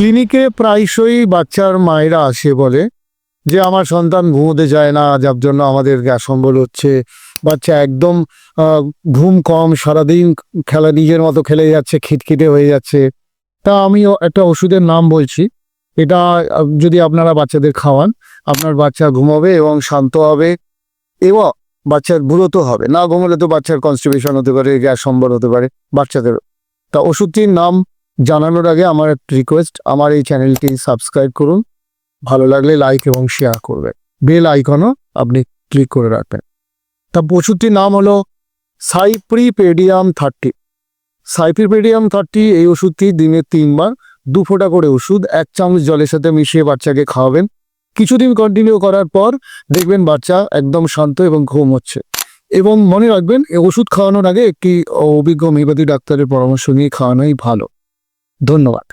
ক্লিনিকে প্রায়শই বাচ্চার মায়েরা আসে বলে যে, আমার সন্তান ঘুমোতে যায় না, যার জন্য আমাদের গ্যাস অম্বল হচ্ছে। বাচ্চা একদম ঘুম কম, সারাদিন খেলা নিজের মতো খেলে যাচ্ছে, খিটখিটে হয়ে যাচ্ছে। তা আমি একটা ওষুধের নাম বলছি। এটা যদি আপনারা বাচ্চাদের খাওয়ান, আপনার বাচ্চা ঘুমাবে এবং শান্ত হবে এবং বাচ্চার দ্রুত হবে। না ঘুমলে তো বাচ্চার কনস্টিপেশন হতে পারে, গ্যাস অম্বল হতে পারে, বাচ্চাদের। তা ওষুধটির নাম জানানোর আগে আমার একটা রিকোয়েস্ট আমার এই চ্যানেলটি সাবস্ক্রাইব করুন। ভালো লাগলে লাইক এবং শেয়ার করবেন। বেল আইকনও আপনি ক্লিক করে রাখবেন। তা ওষুধটির নাম হলো সাইপ্রিপেডিয়াম থার্টি সাইপ্রিপেডিয়াম থার্টি এই ওষুধটি দিনে তিনবার, দু ফোঁটা করে ওষুধ, এক চামচ জলের সাথে মিশিয়ে বাচ্চাকে খাওয়াবেন। কিছুদিন কন্টিনিউ করার পর দেখবেন বাচ্চা একদম শান্ত এবং ঘুম হচ্ছে। এবং মনে রাখবেন ওষুধ খাওয়ানোর আগে একটি অভিজ্ঞ হোমিওপ্যাথি ডাক্তারের পরামর্শ নিয়ে খাওয়ানোই ভালো। ধন্যবাদ।